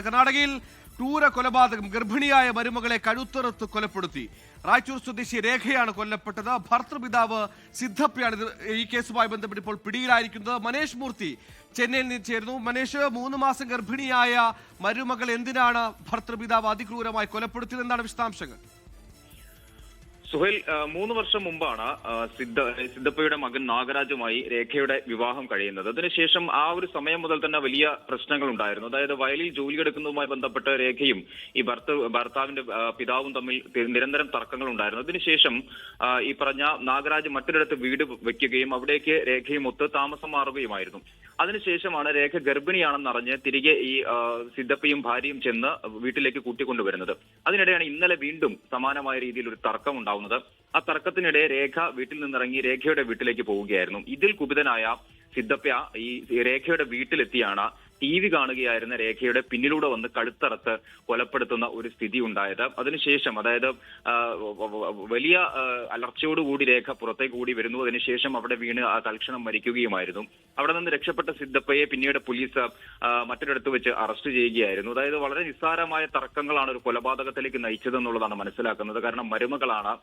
കർണാടകയിൽ ക്രൂര കൊലപാതകം ഗർഭിണിയായ മരുമകളെ കഴുത്തറുത്ത് കൊലപ്പെടുത്തി. റായ്ചൂർ സ്വദേശി രേഖയാണ് കൊല്ലപ്പെട്ടത്. ഭർത്തൃപിതാവ് സിദ്ധപ്പയാണ് ഈ കേസുമായി ബന്ധപ്പെട്ട് ഇപ്പോൾ പിടിയിലായിരിക്കുന്നത്. മനേഷ് മൂർത്തി ചെന്നൈയിൽ നിന്ന് ചേരുന്നു. മനേഷ് മൂന്ന് മാസം ഗർഭിണിയായ മരുമകൾ എന്തിനാണ് ഭർത്തൃപിതാവ് അതിക്രൂരമായി കൊലപ്പെടുത്തിയതെന്നാണ് വിശദാംശങ്ങൾ. സുഹേൽ മൂന്ന് വർഷം മുമ്പാണ് സിദ്ധ സിദ്ധപ്പയുടെ മകൻ നാഗരാജുമായി രേഖയുടെ വിവാഹം കഴിയുന്നത്. അതിനുശേഷം ആ ഒരു സമയം മുതൽ തന്നെ വലിയ പ്രശ്നങ്ങൾ ഉണ്ടായിരുന്നു. അതായത് വയലിൽ ജോലിയെടുക്കുന്നതുമായി ബന്ധപ്പെട്ട രേഖയും ഈ ഭർത്ത ഭർത്താവിന്റെ പിതാവും തമ്മിൽ നിരന്തരം തർക്കങ്ങൾ ഉണ്ടായിരുന്നു. അതിനുശേഷം ഈ പറഞ്ഞ നാഗരാജ് മറ്റൊരിടത്ത് വീട് വെക്കുകയും അവിടേക്ക് രേഖയും ഒത്ത് താമസം മാറുകയുമായിരുന്നു. അതിനുശേഷമാണ് രേഖ ഗർഭിണിയാണെന്നറിഞ്ഞ് തിരികെ ഈ സിദ്ധപ്പയും ഭാര്യയും ചെന്ന് വീട്ടിലേക്ക് കൂട്ടിക്കൊണ്ടുവരുന്നത്. അതിനിടെയാണ് ഇന്നലെ വീണ്ടും സമാനമായ രീതിയിൽ ഒരു തർക്കം ഉണ്ടാവുന്നത്. ആ തർക്കത്തിനിടെ രേഖ വീട്ടിൽ നിന്നിറങ്ങി രേഖയുടെ വീട്ടിലേക്ക് പോവുകയായിരുന്നു. ഇതിൽ കുപിതനായ സിദ്ധപ്പ ഈ രേഖയുടെ വീട്ടിലെത്തിയാണ് ടി വി കാണുകയായിരുന്ന രേഖയുടെ പിന്നിലൂടെ വന്ന് കഴുത്തറത്ത് കൊലപ്പെടുത്തുന്ന ഒരു സ്ഥിതി ഉണ്ടായത്. അതിനുശേഷം അതായത് വലിയ അലർച്ചയോടുകൂടി രേഖ പുറത്തേക്ക് കൂടി വരുന്നു. അതിനുശേഷം അവിടെ വീണ് തൽക്ഷണം മരിക്കുകയുമായിരുന്നു. അവിടെ നിന്ന് രക്ഷപ്പെട്ട സിദ്ധപ്പയെ പിന്നീട് പോലീസ് മറ്റൊരിടത്ത് വെച്ച് അറസ്റ്റ് ചെയ്യുകയായിരുന്നു. അതായത് വളരെ നിസ്സാരമായ തർക്കങ്ങളാണ് ഒരു കൊലപാതകത്തിലേക്ക് നയിച്ചതെന്നുള്ളതാണ് മനസ്സിലാക്കുന്നത്. കാരണം മരുമകളാണ്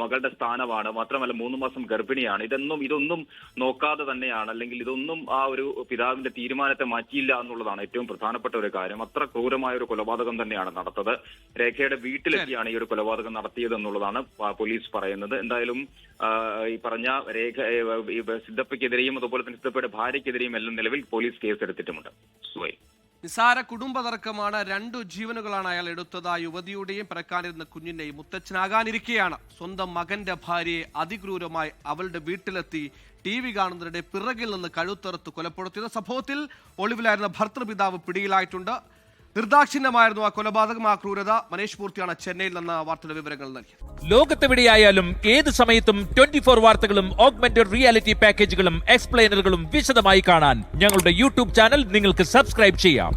മകളുടെ സ്ഥാനമാണ്. മാത്രമല്ല മൂന്ന് മാസം ഗർഭിണിയാണ്. ഇതൊന്നും ഇതൊന്നും നോക്കാതെ തന്നെയാണ്. അല്ലെങ്കിൽ ഇതൊന്നും ആ ഒരു പിതാവിന്റെ തീരുമാനത്തെ മാറ്റിയില്ല എന്നുള്ളതാണ് ഏറ്റവും പ്രധാനപ്പെട്ട ഒരു കാര്യം. അത്ര ക്രൂരമായ ഒരു കൊലപാതകം തന്നെയാണ് നടത്തത്. രേഖയുടെ വീട്ടിലെത്തിയാണ് ഈ ഒരു കൊലപാതകം നടത്തിയത് എന്നുള്ളതാണ് പോലീസ് പറയുന്നത്. എന്തായാലും ഈ പറഞ്ഞ രേഖ സിദ്ധപ്പയ്ക്കെതിരെയും അതുപോലെ തന്നെ സിദ്ധപ്പയുടെ ഭാര്യയ്ക്കെതിരെയും എല്ലാം നിലവിൽ പോലീസ് കേസ് എടുത്തിട്ടുമുണ്ട് സുഹൈൽ. നിസാര കുടുംബ തർക്കമാണ് രണ്ടു ജീവനുകളാണ് അയാൾ എടുത്തത്. ആ യുവതിയുടെയും പിറക്കാനിരുന്ന കുഞ്ഞിന്റെയും മുത്തച്ഛനാകാനിരിക്കെയാണ്. സ്വന്തം മകന്റെ ഭാര്യയെ അതിക്രൂരമായി അവളുടെ വീട്ടിലെത്തി ടി വി കാണുന്നതിനിടെ പിറകിൽ നിന്ന് കഴുത്തറുത്ത് കൊലപ്പെടുത്തിയത് സംഭവത്തിൽ ഒളിവിലായിരുന്ന ഭർത്തൃപിതാവ് പിടിയിലായിട്ടുണ്ട്. നിർദാക്ഷിണ്യമായിരുന്നു ആ കൊലപാതകം. ആ ക്രൂരത മനേഷ് പൂർത്തിയാണ് ചെന്നൈയിൽ നിന്ന് വാർത്തയുടെ വിവരങ്ങൾ നൽകിയത്. ലോകത്തെവിടെയായാലും ഏത് സമയത്തും ട്വന്റി ഫോർ വാർത്തകളും ഓഗ്മെന്റഡ് റിയാലിറ്റി പാക്കേജുകളും എക്സ്പ്ലെയിനറുകളും വിശദമായി കാണാൻ ഞങ്ങളുടെ യൂട്യൂബ് ചാനൽ നിങ്ങൾക്ക് സബ്സ്ക്രൈബ് ചെയ്യാം.